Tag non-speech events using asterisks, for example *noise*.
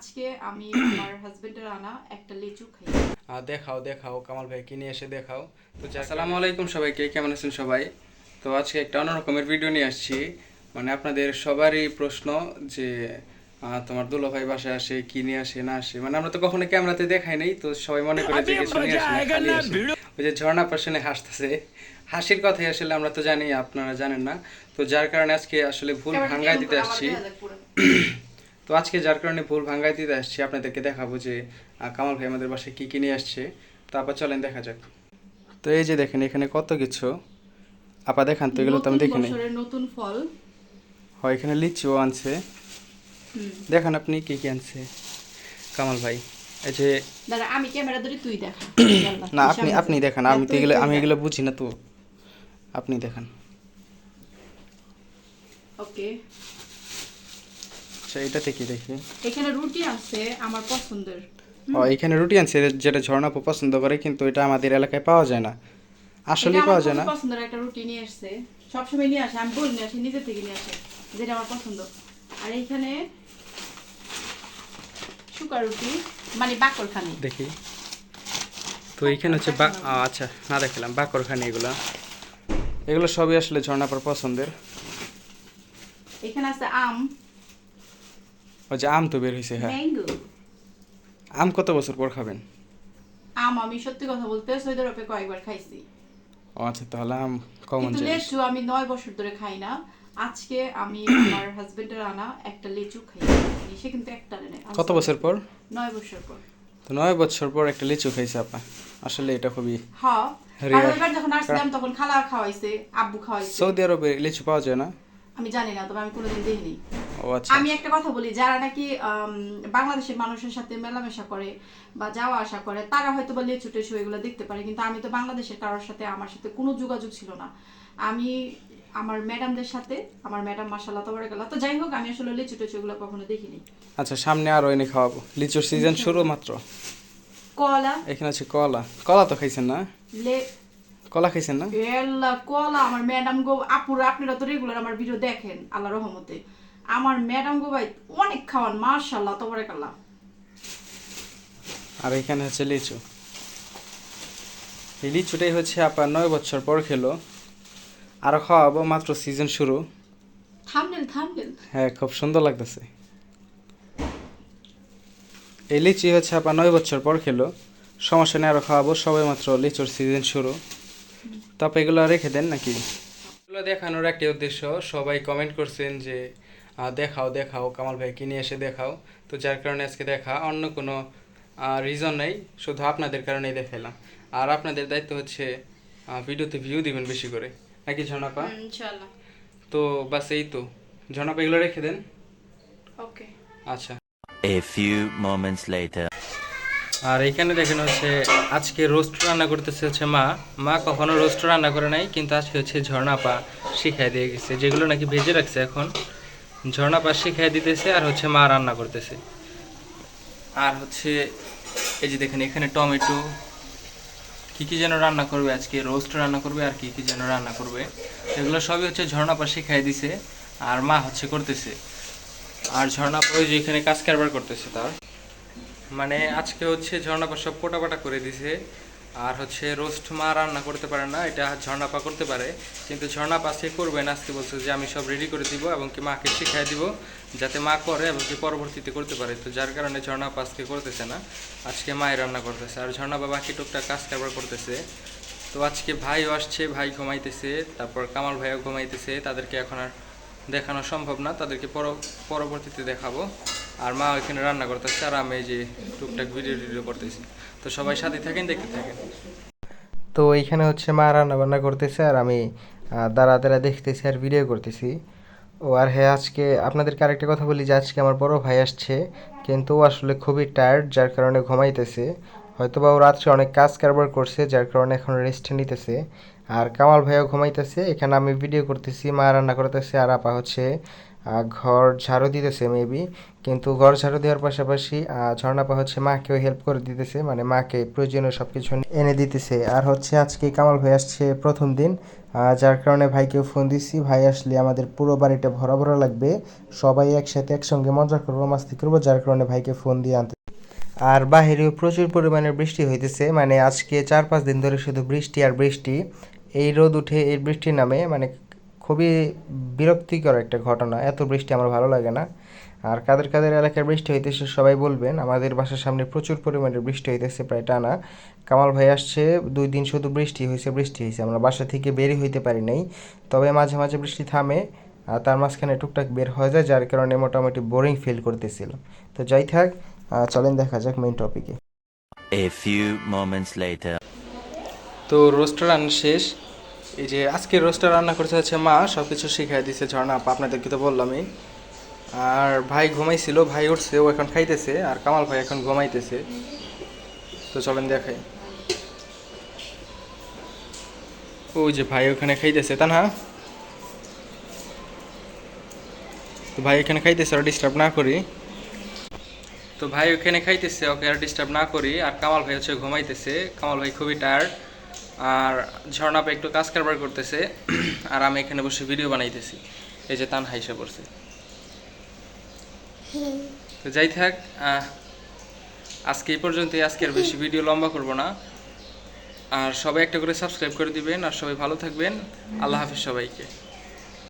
আজকে আমি *clears throat* আমার হাজবেন্ডের আনা একটা লিচু খাই। দেখাও দেখাও কামাল ভাই কিনে এসে দেখাও। তো আসসালামু আলাইকুম সবাইকে কেমন আছেন সবাই? তো আজকে একটা অন্যরকমের ভিডিও নিয়ে আসছি। মানে আপনাদের সবারই প্রশ্ন যে তোমার দুলো ভাই বাসায় আসে কি নিয়ে আসে না আসে। মানে আমরা তো কখনো ক্যামেরাতে দেখাই নাই তো সবাই মনে করে যে কিছু নিয়ে আসে খালি আসে। ওই যে ঝর্ণা পাশে হাসতেছে। হাসির কথাই আসলে আমরা তো জানি আপনারা জানেন না। তো যার কারণে আজকে আসলে ভুল ভাঙ্গায় দিতে আসছি। *clears throat* তো আজকে যার কারণে ভুল ভাঙ্গাই দিতে আসছি আপনাদেরকে দেখাবো যে কামাল ভাই আমাদের বাসায় কী কী নিয়ে আসছে। তারপর চলেন দেখা যাক। তো এই যে দেখেন এখানে কত কিছু। আপা দেখান তো এগুলো তো আমি দেখিনি নতুন ফল। হয় এখানে লিচিও আনছে। দেখান আপনি কি কি আনছে কামাল ভাই। এই যে আমি ক্যামেরা ধরে তুই দেখা। *clears throat* না আপনি আপনি দেখান আমি তো এগুলো আমি এগুলো বুঝি না তো। আপনি দেখান। ওকে। আচ্ছা এটাতে কি দেখি। এখানে রুটি আছে আমার পছন্দের। ও এখানে রুটি আনছে যেটা ঝর্ণা আপু পছন্দ করে কিন্তু এটা আমাদের এলাকায় পাওয়া যায় না। আসলে পাওয়া যায় না। পছন্দের একটা রুটি নিয়ে আসছে। সবসময় নিয়ে আসে আমি বলি নিয়ে আসে নিজে থেকে নিয়ে আসে যেটা আমার পছন্দ। আর এইখানে শুকা রুটি মানে বাকর খানি দেখি। তো এইখানে হচ্ছে বা আচ্ছা না দেখলাম বাকরখানি এগুলো। এগুলো সবই আসলে ঝর্ণাপার পছন্দের। এখানে আছে আম আম তো বের হয়েছে হ্যাঁ। ম্যাঙ্গো আম কত বছর পর খাবেন? আম আমি সত্যি কথা বলতে সৌদি আরবে কয়েকবার খাইছি। আচ্ছা তাহলে আম কমন জিনিস। লেচু আমি নয় বছর ধরে খাই না। আজকে আমি *clears throat* আমার হাজবেন্ডের আনা একটা লেচু খাই। সে কিন্তু একটা কত বছর পর? নয় বছর পর। তো নয় বছর পর একটা লিচু খাইছে আপা। আসলে এটা খুবই হ্যাঁ আর যখন আসছিলাম তখন খালা খাওয়াইছে আব্বু খাওয়াইছে। সৌদি আরবে লিচু পাওয়া যায় না? আমি জানি না তবে আমি কোনোদিন দেখিনি। আমি একটা কথা বলি যারা নাকি বাংলাদেশের মানুষের সাথে মেলামেশা করে বা যাওয়া আসা করে তারা হয়তো বা লেচু টেচু এগুলো দেখতে পারে কিন্তু আমি তো বাংলাদেশের কারোর সাথে আমার সাথে কোনো যোগাযোগ ছিল না। আমি আমার ম্যাডামদের সাথে আমার ম্যাডাম মাসাল্লাহ তো গেল তো যাই হোক আমি আসলে লেচু টেচু এগুলো কখনো দেখিনি। আচ্ছা সামনে আরও এনে খাওয়াবো। লিচুর সিজন শুরু মাত্র? কলা। এখানে আছে কলা। কলা তো খাইছেন না? লে কলা খাইছেন না? এল্লা কলা। আমার ম্যাডাম গো আপুরা আপনারা তো রেগুলার আমার ভিডিও দেখেন আল্লাহ রহমতে। আমার ম্যাডাম গো ভাই অনেক খাওয়ান মাশাল্লাহ তো আল্লাহ আর এখানে হচ্ছে লিচু। এই লিচুটাই হচ্ছে আপা নয় বছর পর খেলো। আরও খাওয়াবো মাত্র সিজন শুরু। Thumbnail thumbnail. হ্যাঁ খুব সুন্দর লাগতেছে। এই লিচি হচ্ছে আপা নয় বছর পর খেলো। সমস্যা নেই আরও খাওয়াবো সবাই মাত্র লিচুর সিজন শুরু। তারপর এগুলো রেখে দেন নাকি? এগুলো দেখানোর একটি উদ্দেশ্য সবাই কমেন্ট করছেন যে দেখাও দেখাও কামাল ভাই কিনে এসে দেখাও। তো যার কারণে আজকে দেখা অন্য কোনো রিজন নেই শুধু আপনাদের কারণেই দেখাইলাম। আর আপনাদের দায়িত্ব হচ্ছে ভিডিওতে ভিউ দিবেন বেশি করে। নাকি ঝর্ণাপা তো বাস এই তো। ঝর্ণাপা এগুলো রেখে দেন। ওকে। আচ্ছা। A few moments later. আর এইখানে দেখেন হচ্ছে আজকে রোস্ট রান্না করতেছে হচ্ছে মা। মা কখনো রোস্ট রান্না করে নাই কিন্তু আজকে হচ্ছে ঝর্ণাপা শিখাই দিয়ে গেছে যেগুলো নাকি ভেজে রাখছে এখন। ঝর্ণাপা শিখাই দিতেছে আর হচ্ছে মা রান্না করতেছে। আর হচ্ছে এই যে দেখেন, এখানে টমেটো, কি কি যেন রান্না করবে আজকে, রোস্ট রান্না করবে আর কি কি যেন রান্না করবে, এগুলো সবই হচ্ছে ঝর্ণা ঝর্ণাপা শিখাই দিছে আর মা হচ্ছে করতেছে। আর ঝর্ণাপা ওই যে এখানে কাজ কারবার করতেছে তার। মানে আজকে হচ্ছে ঝর্ণা ঝর্ণাপা সব কোটাপাটা করে দিছে। আর হচ্ছে রোস্ট মা রান্না করতে পারে না, এটা ঝর্ণাপা করতে পারে, কিন্তু ঝর্ণাপা আজকে করবে না, আজকে বলছে যে আমি সব রেডি করে দিব এবং কি মাকে শিখাই দিব, যাতে মা করে এবং কি পরবর্তীতে করতে পারে। তো যার কারণে ঝর্ণাপা আজকে করতেছে না, আজকে মায়ের রান্না করতেছে, আর ঝর্ণাপা বাকি টুকটাক কাজ কারবার করতেছে। তো আজকে ভাইও আসছে, ভাই ঘুমাইতেছে, তারপর কামাল ভাইও ঘুমাইতেছে, তাদেরকে এখন আর দেখানো সম্ভব না, তাদেরকে পর- পরবর্তীতে দেখাবো। আর মা ওইখানে রান্না করতেছে আর আমি এই যে টুকটাক ভিডিও টিডিও করতেছি। তো সবাই সাথে থাকেন, দেখতে থাকেন। তো এইখানে হচ্ছে মা রান্না বান্না করতেছে আর আমি দাঁড়া দাঁড়া দেখতেছি আর ভিডিও করতেছি। ও আর হ্যাঁ আজকে আপনাদেরকে আরেকটা কথা বলি যে আজকে আমার বড় ভাই আসছে, কিন্তু ও আসলে খুবই টায়ার্ড যার কারণে ঘুমাইতেছে। হয়তো বা ও রাত্রে অনেক কাজ কারবার করছে, যার কারণে এখন রেস্ট নিতেছে। আর কামাল ভাইও ঘুমাইতেছে, এখানে আমি ভিডিও করতেছি, মা রান্না করতেছে, আর আপা হচ্ছে ঘর ঝাড়ু দিতেছে মেবি কিন্তু ঘর ঝাড়ু দেওয়ার পাশাপাশি ঝর্ণাপা হচ্ছে মাকেও হেল্প করে দিতেছে মানে মাকে প্রয়োজনীয় সব কিছু এনে দিতেছে। আর হচ্ছে আজকে কামাল ভাই আসছে প্রথম দিন যার কারণে ভাইকেও ফোন দিছি, ভাই আসলে আমাদের পুরো বাড়িটা ভরা ভরা লাগবে, সবাই একসাথে একসঙ্গে মজা করব, মাস্তি করব, যার কারণে ভাইকে ফোন দিয়ে আনতে আর বাহিরেও প্রচুর পরিমাণে বৃষ্টি হইতেছে মানে আজকে চার পাঁচ দিন ধরে শুধু বৃষ্টি আর বৃষ্টি। এই রোদ উঠে, এই বৃষ্টি নামে মানে খুবই বিরক্তিকর একটা ঘটনা। এত বৃষ্টি আমার ভালো লাগে না। আর কাদের কাদের এলাকায় বৃষ্টি হইতেছে সবাই বলবেন। আমাদের বাসার সামনে প্রচুর পরিমাণে বৃষ্টি হইতেছে, প্রায় টানা। কামাল ভাই আসছে, দুই দিন শুধু বৃষ্টি হয়েছে বৃষ্টি হয়েছে আমরা বাসা থেকে বেরই হইতে পারি নাই। তবে মাঝে মাঝে বৃষ্টি থামে, আর তার মাঝখানে টুকটাক বের হয়ে যায়, যার কারণে মোটামুটি বোরিং ফিল করতেছিল। তো যাই থাক চলেন দেখা যাক মেইন টপিকে A few moments later. তো রোস্টার রান্না শেষ। এই যে আজকে রোস্টার রান্না করতে হচ্ছে মা সব কিছু শিখাই দিছে ঝর্ণা, আপা আপনাদেরকে তো বললামই। আর ভাই ঘুমাইছিল, ভাই উঠছে, ও এখন খাইতেছে, আর কামাল ভাই এখন ঘুমাইতেছে। তো চলেন দেখাই। ওই যে ভাই ওখানে খাইতেছে তা না তো ভাই এখানে খাইতেছে, আর ডিস্টার্ব না করি। তো ভাই ওখানে খাইতেছে, ওকে আর ডিস্টার্ব না করি, আর কামাল ভাই হচ্ছে ঘুমাইতেছে। কামাল ভাই খুবই টায়ার্ড আর ঝর্ণাপা একটু কাজ কারবার করতেছে, *clears throat* আর আমি এখানে বসে ভিডিও বানাইতেছি। এই যে তান হাইসা পড়ছে। তো যাই থাক আজকে এই পর্যন্তই। আজকে আর বেশি ভিডিও লম্বা করব না। আর সবাই একটা করে সাবস্ক্রাইব করে দিবেন, আর সবাই ভালো থাকবেন। আল্লাহ হাফিজ সবাইকে।